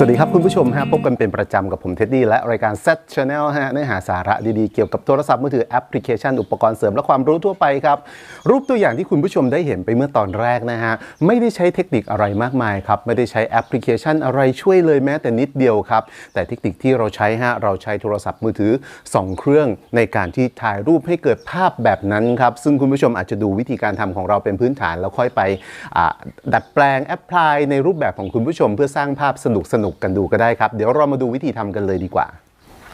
สวัสดีครับคุณผู้ชมฮะพบกันเป็นประจำกับผมเท็ดดี้และรายการ Set Channel ฮะเนื้อหาสาระดีๆ เกี่ยวกับโทรศัพท์มือถือแอปพลิเคชัน อุปกรณ์เสริมและความรู้ทั่วไปครับ รูปตัวอย่างที่คุณผู้ชมได้เห็นไปเมื่อตอนแรกนะฮะ ไม่ได้ใช้เทคนิคอะไรมากมายครับ ไม่ได้ใช้แอปพลิเคชันอะไรช่วยเลยแม้แต่นิดเดียวครับ แต่เทคนิคที่เราใช้ฮะเราใช้โทรศัพท์มือถือ 2 เครื่องในการที่ถ่ายรูปให้เกิดภาพแบบนั้นครับซึ่งคุณผู้ชมอาจจะดูวิธีการทำของเราเป็นพื้นฐานแล้วค่อยไปดัดแปลงแอปพลายในรูปแบบของคุณผู้ชม เพื่อสร้างภาพสนุกสนุกๆกันดูก็ได้ครับ เดี๋ยวเรามาดูวิธีทำกันเลยดีกว่า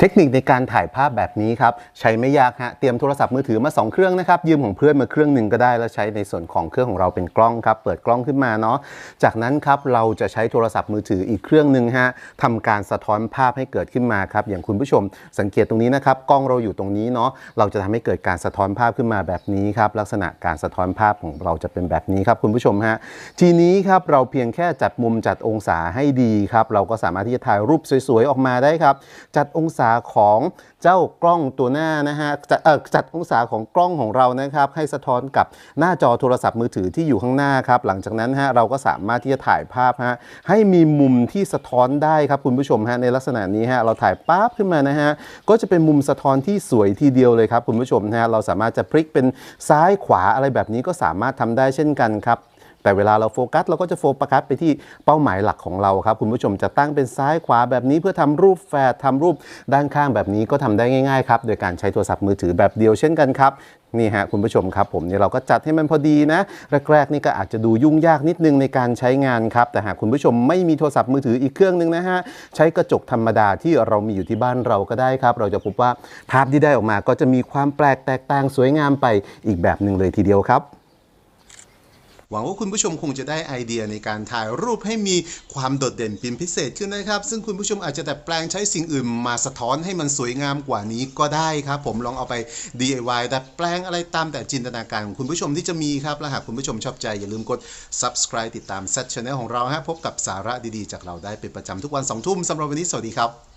เทคนิคในการถ่ายภาพแบบนี้ครับ ใช้ไม่ยากฮะเตรียมโทรศัพท์มือถือมา 2 เครื่องนะครับ ยืมของเพื่อนมาเครื่องหนึ่งก็ได้ แล้วใช้ในส่วนของเครื่องของเราเป็นกล้องครับ เปิดกล้องขึ้นมาเนาะจากนั้นครับเราจะใช้โทรศัพท์มือถืออีกเครื่องหนึ่งฮะทำการสะท้อนภาพให้เกิดขึ้นมาครับ อย่างคุณผู้ชมสังเกตตรงนี้นะครับกล้องเราอยู่ตรงนี้เนาะเราจะทำให้เกิดการสะท้อนภาพขึ้นมาแบบนี้ครับลักษณะการสะท้อนภาพของเราจะเป็นแบบนี้ครับคุณผู้ชมฮะทีนี้ครับเราเพียงแค่จัดมุมจัดองศาให้ดีครับเราก็สามารถที่จะถ่ายรูปสวยๆออกมาได้ครับจัดองศาของเจ้ากล้องตัวหน้านะฮะจัดเออจัดองศาของกล้องของเรานะครับ ให้สะท้อนกับหน้าจอโทรศัพท์มือถือที่อยู่ข้างหน้าครับ หลังจากนั้นฮะเราก็สามารถที่จะถ่ายภาพฮะให้มีมุมที่สะท้อนได้ครับคุณผู้ชมฮะในลักษณะนี้ฮะเราถ่ายปั๊บขึ้นมานะฮะก็จะเป็นมุมสะท้อนที่สวยทีเดียวเลยครับคุณผู้ชมนะฮะเราสามารถจะพลิกเป็นซ้ายขวาอะไรแบบนี้ก็สามารถทำได้เช่นกันครับ แต่เวลาเราโฟกัสเราก็จะโฟกัสไปที่เป้าหมายหลักของเราครับคุณผู้ชมจะตั้งเป็นซ้ายขวาแบบนี้เพื่อทำรูปแฝดทำรูปด้านข้างแบบนี้ก็ทำได้ง่ายๆครับโดยการใช้โทรศัพท์มือถือแบบเดียวเช่นกันครับนี่ฮะคุณผู้ชมครับผมเนี่ยเราก็จัดให้มันพอดีนะ แรกๆนี่ก็อาจจะดูยุ่งยากนิดนึงในการใช้งานครับ แต่หากคุณผู้ชมไม่มีโทรศัพท์มือถืออีกเครื่องหนึงนะฮะใช้กระจกธรรมดาที่เรามีอยู่ที่บ้านเราก็ได้ครับ เราจะพบว่าภาพที่ได้ออกมาก็จะมีความแปลกแตกต่างสวยงามไปอีกแบบหนึ่งเลยทีเดียวครับ หวังว่าคุณผู้ชมคงจะได้ไอเดียในการถ่ายรูปให้มีความโดดเด่นเป็นพิเศษขึ้นนะครับ ซึ่งคุณผู้ชมอาจจะดัดแปลงใช้สิ่งอื่นมาสะท้อนให้มันสวยงามกว่านี้ก็ได้ครับ ผมลองเอาไป DIY ดัดแปลงอะไรตามแต่จินตนาการของคุณผู้ชมที่จะมีครับและหากคุณผู้ชมชอบใจอย่าลืมกด subscribe ติดตาม Set Channel ของเราฮะพบกับสาระดีๆ จากเราได้เป็นประจำทุกวัน2ทุ่มสำหรับวันนี้สวัสดีครับ